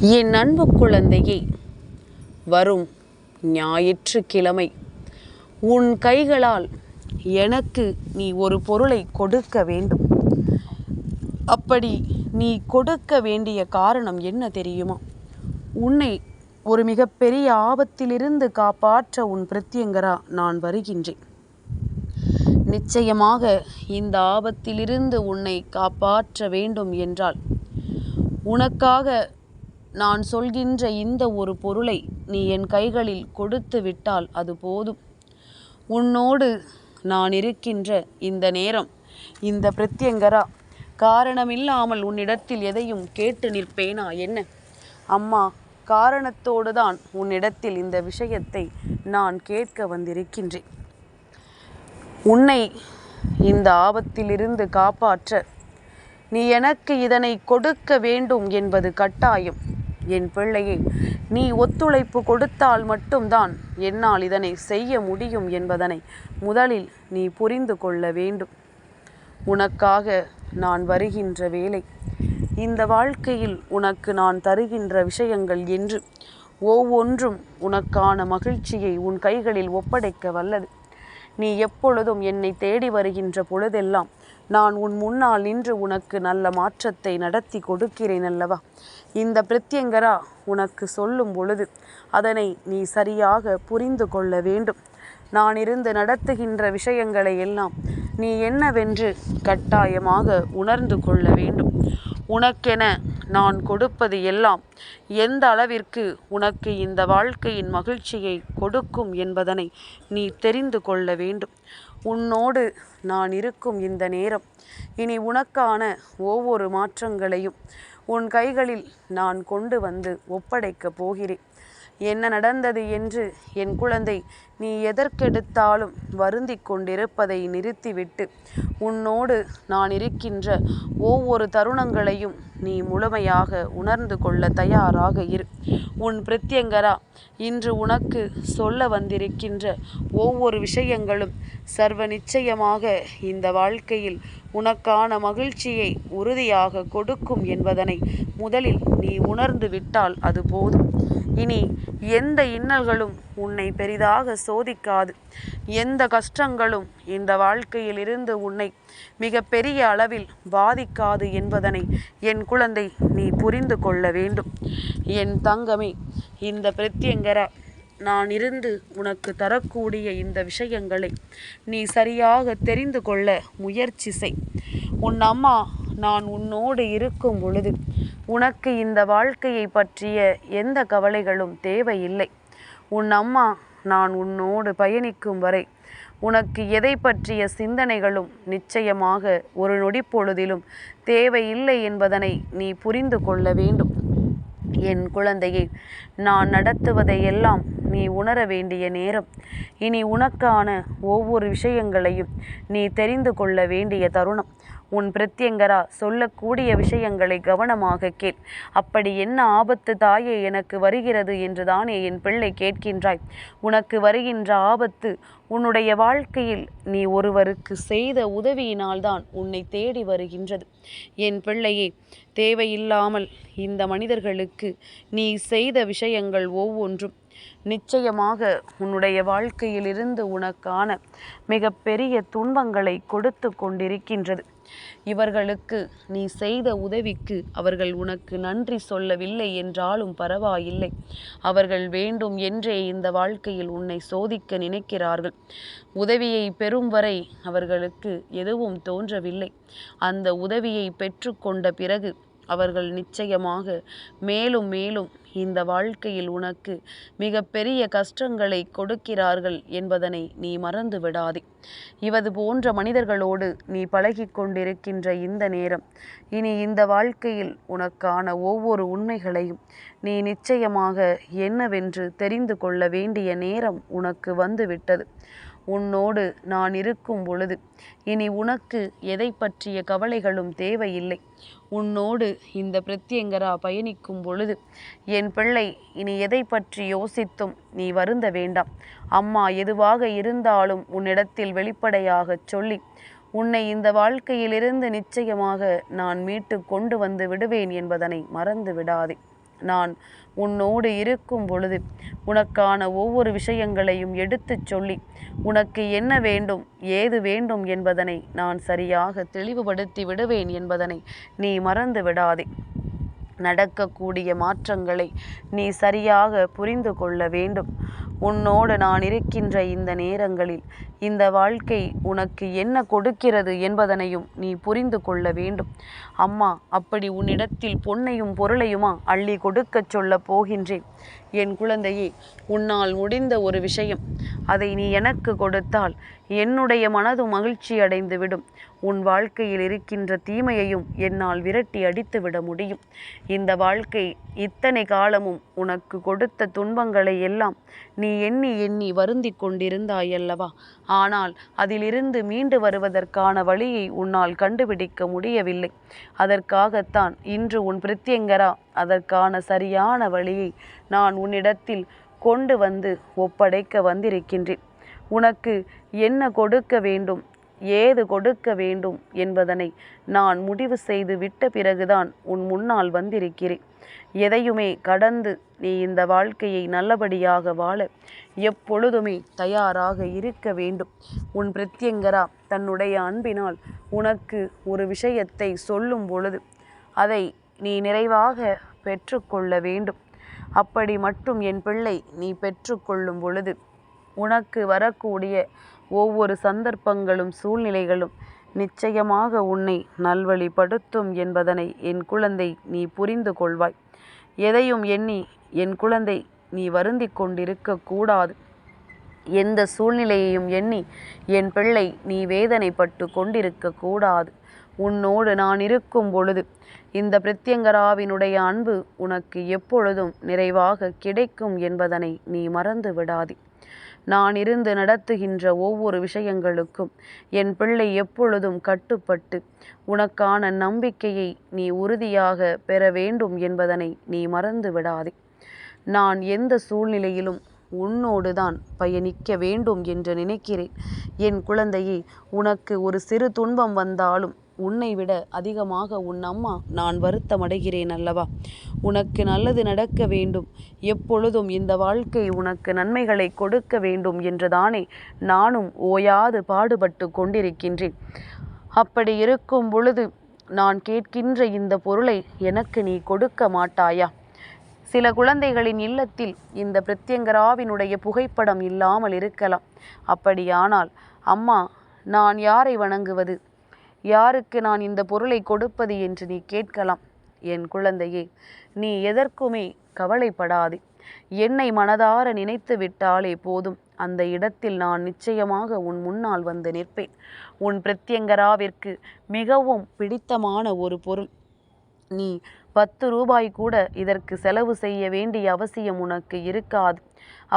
என் அன்பு குழந்தையே வரும் ஞாயிற்றுக்கிழமை. உன் கைகளால் எனக்கு நீ ஒரு பொருளை கொடுக்க வேண்டும். அப்படி நீ கொடுக்க வேண்டிய காரணம் என்ன தெரியுமா? உன்னை ஒரு மிகப்பெரிய ஆபத்திலிருந்து காப்பாற்ற உன் பிரத்யங்கரா நான் வருகின்றேன். நிச்சயமாக இந்த ஆபத்திலிருந்து உன்னை காப்பாற்ற வேண்டும் என்றால் உனக்காக நான் சொல்கின்ற இந்த ஒரு பொருளை நீ என் கைகளில் கொடுத்து விட்டால் அது போதும். உன்னோடு நான் இருக்கின்ற இந்த நேரம் இந்த பிரத்யங்கரா காரணமில்லாமல் உன்னிடத்தில் எதையும் கேட்டு நிற்பேனா என்ன? அம்மா காரணத்தோடு தான் உன்னிடத்தில் இந்த விஷயத்தை நான் கேட்க வந்திருக்கின்றேன். உன்னை இந்த ஆபத்திலிருந்து காப்பாற்ற நீ எனக்கு இதனை கொடுக்க வேண்டும் என்பது கட்டாயம். என் பிள்ளையை நீ ஒத்துழைப்பு கொடுத்தால் மட்டும்தான் என்னால் இதனை செய்ய முடியும் என்பதனை முதலில் நீ புரிந்து கொள்ள வேண்டும். உனக்காக நான் வருகின்ற வேலை இந்த வாழ்க்கையில் உனக்கு நான் தருகின்ற விஷயங்கள் என்று ஒவ்வொன்றும் உனக்கான மகிழ்ச்சியை உன் கைகளில் ஒப்படைக்க வல்லது. நீ எப்பொழுதும் என்னை தேடி வருகின்ற பொழுதெல்லாம் நான் உன் முன்னால் நின்று உனக்கு நல்ல மாற்றத்தை நடத்தி கொடுக்கிறேன் அல்லவா? இந்த பிரத்யங்கரா உனக்கு சொல்லும் பொழுது அதனை நீ சரியாக புரிந்து கொள்ள வேண்டும். நான் இருந்து நடத்துகின்ற விஷயங்களை எல்லாம் நீ என்னவென்று கட்டாயமாக உணர்ந்து கொள்ள வேண்டும். உனக்கென நான் கொடுப்பது எல்லாம் எந்த அளவிற்கு உனக்கு இந்த வாழ்க்கையின் மகிழ்ச்சியை கொடுக்கும் என்பதனை நீ தெரிந்து கொள்ள வேண்டும். உன்னோடு நான் இருக்கும் இந்த நேரம். இனி உனக்கான ஒவ்வொரு மாற்றங்களையும் உன் கைகளில் நான் கொண்டு வந்து ஒப்படைக்கப் போகிறேன். என்ன நடந்தது என்று என் குழந்தை நீ எதற்கெடுத்தாலும் வருந்தி கொண்டிருப்பதை நிறுத்திவிட்டு உன்னோடு நான் இருக்கின்ற ஒவ்வொரு தருணங்களையும் நீ முழுமையாக உணர்ந்து கொள்ள தயாராக இரு. உன் பிரத்யங்கரா இன்று உனக்கு சொல்ல வந்திருக்கின்ற ஒவ்வொரு விஷயங்களும் சர்வ நிச்சயமாக இந்த வாழ்க்கையில் உனக்கான மகிழ்ச்சியை உறுதியாக கொடுக்கும் என்பதனை முதலில் நீ உணர்ந்து விட்டால் அது போதும். இனி எந்த இன்னல்களும் உன்னை பெரிதாக சோதிக்காது. எந்த கஷ்டங்களும் இந்த வாழ்க்கையில் இருந்து உன்னை மிக பெரிய அளவில் பாதிக்காது என்பதனை என் குழந்தை நீ புரிந்து கொள்ள வேண்டும். என் தங்கமே இந்த பிரத்யங்கரா நான் இருந்து உனக்கு தரக்கூடிய இந்த விஷயங்களை நீ சரியாக தெரிந்து கொள்ள முயற்சி செய். உன் அம்மா நான் உன்னோடு இருக்கும் பொழுது உனக்கு இந்த வாழ்க்கையை பற்றிய எந்த கவலைகளும் தேவையில்லை. உன் அம்மா நான் உன்னோடு பயணிக்கும் வரை உனக்கு எதை பற்றிய சிந்தனைகளும் நிச்சயமாக ஒரு நொடி பொழுதிலும் தேவையில்லை என்பதனை நீ புரிந்து கொள்ள வேண்டும். என் குழந்தையை நான் நடத்துவதையெல்லாம் நீ உணர வேண்டிய நேரம். இனி உனக்கான ஒவ்வொரு விஷயங்களையும் நீ தெரிந்து கொள்ள வேண்டிய தருணம். உன் பிரத்யங்கரா சொல்லக்கூடிய விஷயங்களை கவனமாக கேள். அப்படி என்ன ஆபத்து தாயே எனக்கு வருகிறது என்று தானே என் பிள்ளை கேட்கின்றாய். உனக்கு வருகின்ற ஆபத்து உன்னுடைய வாழ்க்கையில் நீ ஒருவருக்கு செய்த உதவியினால்தான் உன்னை தேடி வருகின்றது. என் பிள்ளையே தேவையில்லாமல் இந்த மனிதர்களுக்கு நீ செய்த விஷயங்கள் ஒவ்வொன்றும் நிச்சயமாக உன்னுடைய வாழ்க்கையிலிருந்து உனக்கான மிக பெரிய துன்பங்களை கொடுத்து கொண்டிருக்கின்றது. இவர்களுக்கு நீ செய்த உதவிக்கு அவர்கள் உனக்கு நன்றி சொல்லவில்லை என்றாலும் பரவாயில்லை. அவர்கள் வேண்டும் என்றே இந்த வாழ்க்கையில் உன்னை சோதிக்க நினைக்கிறார்கள். உதவியை பெறும் வரை அவர்களுக்கு எதுவும் தோன்றவில்லை. அந்த உதவியை பெற்றுக்கொண்ட பிறகு அவர்கள் நிச்சயமாக மேலும் மேலும் இந்த வாழ்க்கையில் உனக்கு மிக பெரிய கஷ்டங்களை கொடுக்கிறார்கள் என்பதனை நீ மறந்து விடாதே இவது போன்ற மனிதர்களோடு நீ பழகி கொண்டிருக்கின்ற இந்த நேரம் இனி இந்த வாழ்க்கையில் உனக்கான ஒவ்வொரு உண்மைகளையும் நீ நிச்சயமாக என்னவென்று தெரிந்து கொள்ள வேண்டிய நேரம் உனக்கு வந்துவிட்டது. உன்னோடு நான் இருக்கும் பொழுது இனி உனக்கு எதை பற்றிய கவலைகளும் தேவையில்லை. உன்னோடு இந்த பிரத்யங்கரா பயணிக்கும் பொழுது என் பிள்ளை இனி எதை பற்றி யோசித்தும் நீ வருந்த வேண்டாம். அம்மா எதுவாக இருந்தாலும் உன்னிடத்தில் வெளிப்படையாகச் சொல்லி உன்னை இந்த வாழ்க்கையிலிருந்து நிச்சயமாக நான் மீட்டு கொண்டு வந்து விடுவேன் என்பதனை மறந்து விடாதே. நான் உன்னோடு இருக்கும் பொழுது உனக்கான ஒவ்வொரு விஷயங்களையும் எடுத்துச் சொல்லி உனக்கு என்ன வேண்டும் ஏது வேண்டும் என்பதனை நான் சரியாக தெளிவுபடுத்தி விடுவேன் என்பதனை நீ மறந்து விடாதே. நடக்கக்கூடிய மாற்றங்களை நீ சரியாக புரிந்து கொள்ள வேண்டும். உன்னோடு நான் இருக்கின்ற இந்த நேரங்களில் இந்த வாழ்க்கை உனக்கு என்ன கொடுக்கிறது என்பதனையும் நீ புரிந்து கொள்ள வேண்டும். அம்மா அப்படி உன்னிடத்தில் பொன்னையும் பொருளையுமா அள்ளி கொடுக்கச் சொல்லப் போகின்றேன். என் குழந்தையே உன்னால் முடிந்த ஒரு விஷயம். அதை நீ எனக்கு கொடுத்தால் என்னுடைய மனது மகிழ்ச்சி அடைந்துவிடும். உன் வாழ்க்கையில் இருக்கின்ற தீமையையும் என்னால் விரட்டி அடித்துவிட முடியும். இந்த வாழ்க்கை இத்தனை காலமும் உனக்கு கொடுத்த துன்பங்களை எல்லாம் நீ எண்ணி எண்ணி வருந்தி கொண்டிருந்தாயல்லவா? ஆனால் அதிலிருந்து மீண்டு வருவதற்கான வழியை உன்னால் கண்டுபிடிக்க முடியவில்லை. அதற்காகத்தான் இன்று உன் பிரித்தியங்கரா அதற்கான சரியான வழியை நான் உன்னிடத்தில் கொண்டு வந்து ஒப்படைக்க வந்திருக்கின்றேன். உனக்கு என்ன கொடுக்க வேண்டும்? ஏது கொடுக்க வேண்டும் என்பதனை நான் முடிவு செய்து விட்ட பிறகுதான் உன் முன்னால் வந்திருக்கிறேன். எதையுமே கடந்து நீ இந்த வாழ்க்கையை நல்லபடியாக வாழ எப்பொழுதுமே தயாராக இருக்க வேண்டும். உன் பிரத்யங்கரா தன்னுடைய அன்பினால் உனக்கு ஒரு விஷயத்தை சொல்லும் பொழுது அதை நீ நிறைவாக பெற்றுக்கொள்ள வேண்டும். அப்படி மட்டும் என் பிள்ளை நீ பெற்றுக்கொள்ளும் பொழுது உனக்கு வரக்கூடிய ஒவ்வொரு சந்தர்ப்பங்களும் சூழ்நிலைகளும் நிச்சயமாக உன்னை நல்வழிப்படுத்தும் என்பதனை என் குழந்தை நீ புரிந்து கொள்வாய். எதையும் எண்ணி என் குழந்தை நீ வருந்தி கொண்டிருக்க கூடாது. எந்த சூழ்நிலையையும் எண்ணி என் பிள்ளை நீ வேதனைப்பட்டு கொண்டிருக்க கூடாது. உன்னோடு நான் இருக்கும் பொழுது இந்த பிரத்யங்கராவினுடைய அன்பு உனக்கு எப்பொழுதும் நிறைவாக கிடைக்கும் என்பதனை நீ மறந்து விடாதே. நான் இருந்து நடத்துகின்ற ஒவ்வொரு விஷயங்களுக்கும் என் பிள்ளை எப்பொழுதும் கட்டுப்பட்டு உனக்கான நம்பிக்கையை நீ உறுதியாக பெற வேண்டும் என்பதனை நீ மறந்து விடாதே. நான் எந்த சூழ்நிலையிலும் உன்னோடு தான் பயணிக்க வேண்டும் என்று நினைக்கிறேன். என் குழந்தையே உனக்கு ஒரு சிறு துன்பம் வந்தாலும் உன்னை விட அதிகமாக உன் அம்மா நான் வருத்தமடைகிறேன் அல்லவா? உனக்கு நல்லது நடக்க வேண்டும். எப்பொழுதும் இந்த வாழ்க்கை உனக்கு நன்மைகளை கொடுக்க வேண்டும் என்றுதானே நானும் ஓயாது பாடுபட்டு கொண்டிருக்கின்றேன். அப்படி இருக்கும் பொழுது நான் கேட்கின்ற இந்த பொருளை எனக்கு நீ கொடுக்க மாட்டாயா? சில குழந்தைகளின் இல்லத்தில் இந்த பிரத்யங்கராவினுடைய புகைப்படம் இல்லாமல் இருக்கலாம். அப்படியானால் அம்மா நான் யாரை வணங்குவது? யாருக்கு நான் இந்த பொருளை கொடுப்பது என்று நீ கேட்கலாம்? என் குழந்தையே நீ எதற்குமே கவலைப்படாதே. என்னை மனதார நினைத்து விட்டாலே போதும். அந்த இடத்தில் நான் நிச்சயமாக உன் முன்னால் வந்து நிற்பேன். உன் பிரத்யங்கராவிற்கு மிகவும் பிடித்தமான ஒரு பொருள். நீ பத்து ரூபாய் கூட இதற்கு செலவு செய்ய வேண்டிய அவசியம் உனக்கு இருக்காது.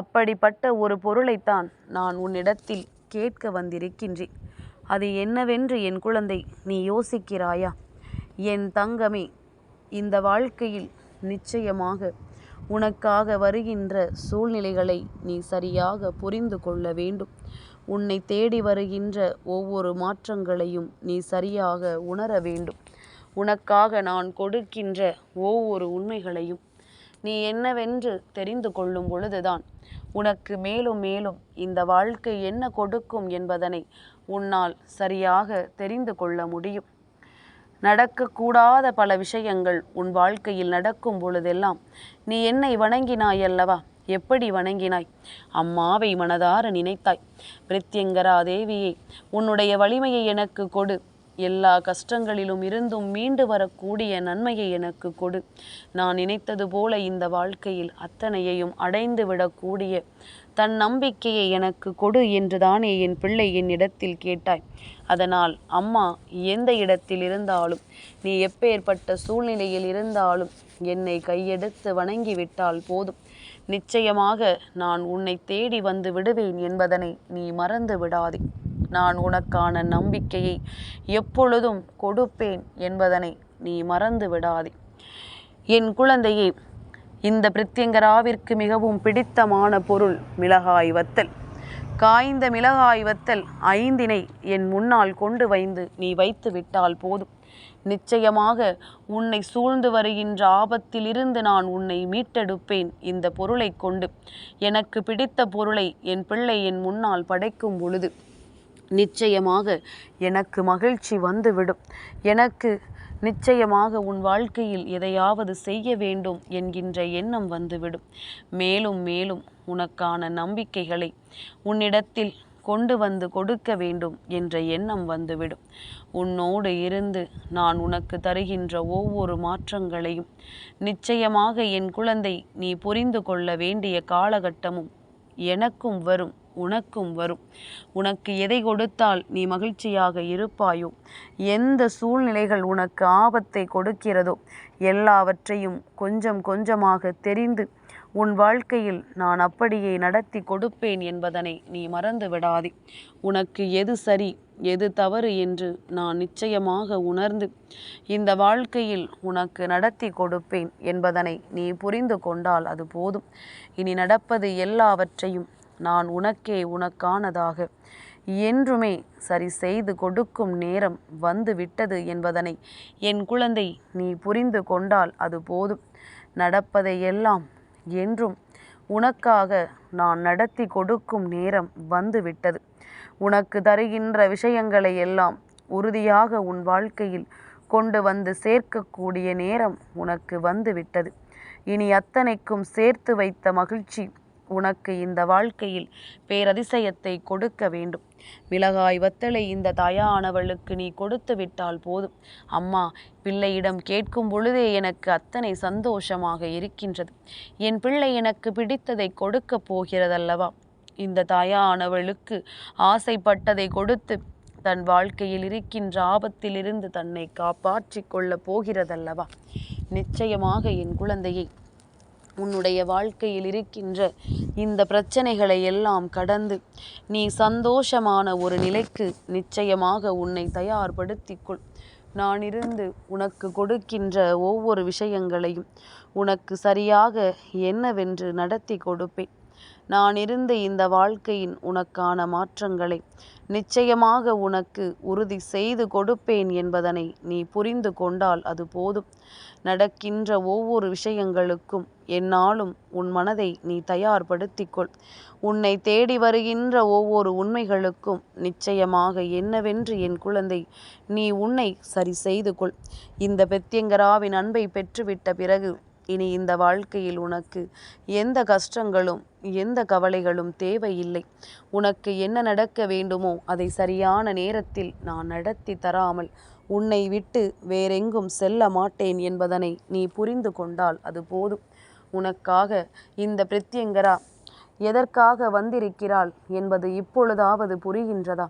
அப்படிப்பட்ட ஒரு பொருளைத்தான் நான் உன்னிடத்தில் கேட்க வந்திருக்கின்றேன். அது என்னவென்று என் குழந்தை நீ யோசிக்கிறாயா? என் தங்கமே இந்த வாழ்க்கையில் நிச்சயமாக உனக்காக வருகின்ற சூழ்நிலைகளை நீ சரியாக புரிந்து கொள்ள வேண்டும். உன்னை தேடி வருகின்ற ஒவ்வொரு மாற்றங்களையும் நீ சரியாக உணர வேண்டும். உனக்காக நான் கொடுக்கின்ற ஒவ்வொரு உண்மைகளையும் நீ என்னவென்று தெரிந்து கொள்ளும் பொழுதுதான் உனக்கு மேலும் மேலும் இந்த வாழ்க்கை என்ன கொடுக்கும் என்பதனை உன்னால் சரியாக தெரிந்து கொள்ள முடியும். நடக்கக்கூடாத பல விஷயங்கள் உன் வாழ்க்கையில் நடக்கும் பொழுதெல்லாம் நீ என்னை வணங்கினாய் அல்லவா எப்படி வணங்கினாய்? அம்மாவை மனதார நினைத்தாய். பிரித்யங்கரா தேவியே உன்னுடைய வலிமையை எனக்கு கொடு. எல்லா கஷ்டங்களிலும் இருந்தும் மீண்டு வரக்கூடிய நன்மையை எனக்கு கொடு. நான் நினைத்தது போல இந்த வாழ்க்கையில் அத்தனையையும் அடைந்து விடக்கூடிய தன் நம்பிக்கையை எனக்கு கொடு என்றுதானே என் பிள்ளை என்னிடத்தில் கேட்டாய். அதனால் அம்மா எந்த இடத்தில் இருந்தாலும் நீ எப்பேற்பட்ட சூழ்நிலையில் இருந்தாலும் என்னை கையெடுத்து வணங்கிவிட்டால் போதும். நிச்சயமாக நான் உன்னை தேடி வந்து விடுவேன் என்பதனை நீ மறந்து விடாதே. நான் உனக்கான நம்பிக்கையை எப்பொழுதும் கொடுப்பேன் என்பதனை நீ மறந்து விடாதே. என் குழந்தையே இந்த பிரித்தியங்கராவிற்கு மிகவும் பிடித்தமான பொருள் மிளகாய் வத்தல். காய்ந்த மிளகாய் வத்தல் ஐந்தினை என் முன்னால் கொண்டு வைந்து நீ வைத்து விட்டால் போதும். நிச்சயமாக உன்னை சூழ்ந்து வருகின்ற ஆபத்திலிருந்து நான் உன்னை மீட்டெடுப்பேன் இந்த பொருளை கொண்டு. எனக்கு பிடித்த பொருளை என் பிள்ளை என் முன்னால் படைக்கும் பொழுது நிச்சயமாக எனக்கு மகிழ்ச்சி வந்துவிடும். எனக்கு நிச்சயமாக உன் வாழ்க்கையில் எதையாவது செய்ய வேண்டும் என்கின்ற எண்ணம் வந்துவிடும். மேலும் மேலும் உனக்கான நம்பிக்கைகளை உன்னிடத்தில் கொண்டு வந்து கொடுக்க வேண்டும் என்ற எண்ணம் வந்துவிடும். உன்னோடு இருந்து நான் உனக்கு தருகின்ற ஒவ்வொரு மாற்றங்களையும் நிச்சயமாக என் குழந்தை நீ புரிந்து கொள்ள வேண்டிய காலகட்டமும் எனக்கும் வரும். உனக்கும் வரும். உனக்கு எதை கொடுத்தால் நீ மகிழ்ச்சியாக இருப்பாயோ? எந்த சூழ்நிலைகள் உனக்கு ஆபத்தை கொடுக்கிறதோ? எல்லாவற்றையும் கொஞ்சம் கொஞ்சமாக தெரிந்து உன் வாழ்க்கையில் நான் அப்படியே நடத்தி கொடுப்பேன் என்பதனை நீ மறந்து விடாதே உனக்கு எது சரி எது தவறு என்று நான் நிச்சயமாக உணர்ந்து இந்த வாழ்க்கையில் உனக்கு நடத்தி கொடுப்பேன் என்பதனை நீ புரிந்து கொண்டால் அது போதும். இனி நடப்பது எல்லாவற்றையும் நான் உனக்கே உனக்கானதாக. என்றுமே சரி செய்து கொடுக்கும் நேரம் வந்து விட்டது என்பதனை என் குழந்தை நீ புரிந்து கொண்டால் அது போதும். நடப்பதையெல்லாம் என்றும் உனக்காக நான் நடத்தி கொடுக்கும் நேரம் வந்து விட்டது. உனக்கு தருகின்ற விஷயங்களை எல்லாம் உறுதியாக உன் வாழ்க்கையில் கொண்டு வந்து சேர்க்கக்கூடிய நேரம் உனக்கு வந்து விட்டது. இனி அத்தனைக்கும் சேர்த்து வைத்த மகிழ்ச்சி உனக்கு இந்த வாழ்க்கையில் பேரதிசயத்தை கொடுக்க வேண்டும். மிளகாய் வத்தலை இந்த தாயானவளுக்கு நீ கொடுத்து விட்டால் போதும். அம்மா பிள்ளையிடம் கேட்கும் பொழுதே எனக்கு அத்தனை சந்தோஷமாக இருக்கின்றது. என் பிள்ளை எனக்கு பிடித்ததை கொடுக்கப் போகிறதல்லவா? இந்த தாயானவளுக்கு ஆசைப்பட்டதை கொடுத்து தன் வாழ்க்கையில் இருக்கின்ற ஆபத்திலிருந்து தன்னை காப்பாற்றிக் கொள்ளப் போகிறதல்லவா? நிச்சயமாக என் குழந்தையை உன்னுடைய வாழ்க்கையில் இருக்கின்ற இந்த பிரச்சனைகளை எல்லாம் கடந்து நீ சந்தோஷமான ஒரு நிலைக்கு நிச்சயமாக உன்னை தயார்படுத்திக்கொள். நான் இருந்து உனக்கு கொடுக்கின்ற ஒவ்வொரு விஷயங்களையும் உனக்கு சரியாக என்னவென்று நடத்தி கொடுப்பேன். நான் இருந்து இந்த வாழ்க்கையின் உனக்கான மாற்றங்களை நிச்சயமாக உனக்கு உறுதி செய்து கொடுப்பேன் என்பதனை நீ புரிந்து கொண்டால் அது போதும். நடக்கின்ற ஒவ்வொரு விஷயங்களுக்கும் என்னாலும் உன் மனதை நீ தயார்படுத்திக்கொள். உன்னை தேடி வருகின்ற ஒவ்வொரு உண்மைகளுக்கும் நிச்சயமாக என்னவென்று என் குழந்தை நீ உன்னை சரி செய்து கொள் இந்த பெத்தியங்கராவின் அன்பை பெற்றுவிட்ட பிறகு இனி இந்த வாழ்க்கையில் உனக்கு எந்த கஷ்டங்களும் எந்த கவலைகளும் தேவையில்லை. உனக்கு என்ன நடக்க வேண்டுமோ அதை சரியான நேரத்தில் நான் நடத்தி தராமல் உன்னை விட்டு வேறெங்கும் செல்ல மாட்டேன் என்பதனை நீ புரிந்து கொண்டால் அது போதும். உனக்காக இந்த பிரத்யங்கரா எதற்காக வந்திருக்கிறாள் என்பது இப்பொழுதாவது புரிகின்றதா?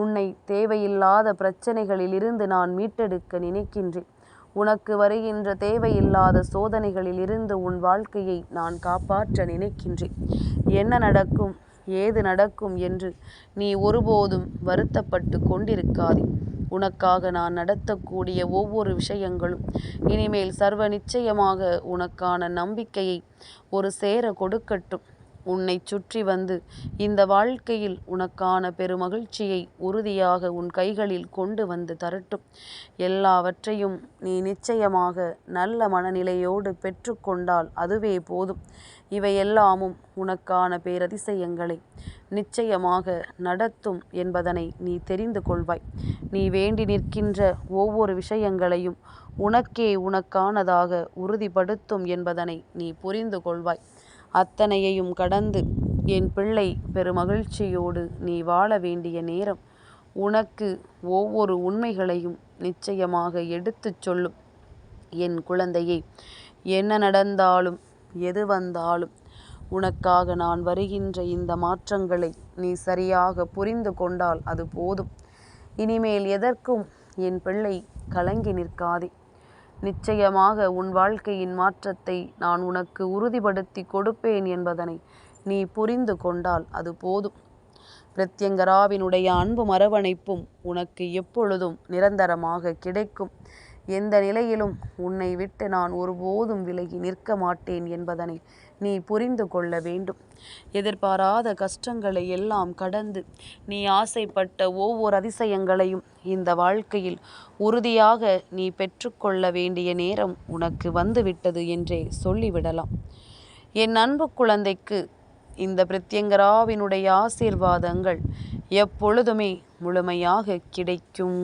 உன்னை தேவையில்லாத பிரச்சனைகளிலிருந்து நான் மீட்டெடுக்க நினைக்கின்றேன். உனக்கு வருகின்ற தேவையில்லாத சோதனைகளில் இருந்து உன் வாழ்க்கையை நான் காப்பாற்ற நினைக்கின்றேன். என்ன நடக்கும் ஏது நடக்கும் என்று நீ ஒருபோதும் வருத்தப்பட்டு கொண்டிருக்காதே. உனக்காக நான் நடத்தக்கூடிய ஒவ்வொரு விஷயங்களும் இனிமேல் சர்வ நிச்சயமாக உனக்கான நம்பிக்கையை ஒரு சேர கொடுக்கட்டும். உன்னை சுற்றி வந்து இந்த வாழ்க்கையில் உனக்கான பெருமகிழ்ச்சியை உறுதியாக உன் கைகளில் கொண்டு வந்து தரட்டும். எல்லாவற்றையும் நீ நிச்சயமாக நல்ல மனநிலையோடு பெற்றுக்கொண்டால் அதுவே போதும். இவையெல்லாமும் உனக்கான பேரதிசயங்களை நிச்சயமாக நடத்தும் என்பதனை நீ தெரிந்து கொள்வாய். நீ வேண்டி நிற்கின்ற ஒவ்வொரு விஷயங்களையும் உனக்கே உனக்கானதாக உறுதிப்படுத்தும் என்பதனை நீ புரிந்து கொள்வாய். அத்தனையையும் கடந்து என் பிள்ளை பெருமகிழ்ச்சியோடு நீ வாழ வேண்டிய நேரம் உனக்கு ஒவ்வொரு உண்மைகளையும் நிச்சயமாக எடுத்துச் சொல்லும். என் குழந்தையே என்ன நடந்தாலும் எது வந்தாலும் உனக்காக நான் வருகின்ற இந்த மாற்றங்களை நீ சரியாக புரிந்து கொண்டால் அது போதும். இனிமேல் எதற்கும் என் பிள்ளை கலங்கி நிற்காதே. நிச்சயமாக உன் வாழ்க்கையின் மாற்றத்தை நான் உனக்கு உறுதிப்படுத்தி கொடுப்பேன் என்பதனை நீ புரிந்து கொண்டால் அது போதும். பிரத்யங்கராவினுடைய அன்பு மரவணைப்பும் உனக்கு எப்பொழுதும் நிரந்தரமாக கிடைக்கும். எந்த நிலையிலும் உன்னை விட்டு நான் ஒருபோதும் விலகி நிற்க மாட்டேன் என்பதனை நீ புரிந்து கொள்ள வேண்டும். எதிர்பாராத கஷ்டங்களை எல்லாம் கடந்து நீ ஆசைப்பட்ட ஒவ்வொரு அதிசயங்களையும் இந்த வாழ்க்கையில் உறுதியாக நீ பெற்றுக்கொள்ள வேண்டிய நேரம் உனக்கு வந்துவிட்டது என்றே சொல்லிவிடலாம். என் அன்பு குழந்தைக்கு இந்த பிரத்யங்கராவினுடைய ஆசீர்வாதங்கள் எப்பொழுதுமே முழுமையாக கிடைக்கும்.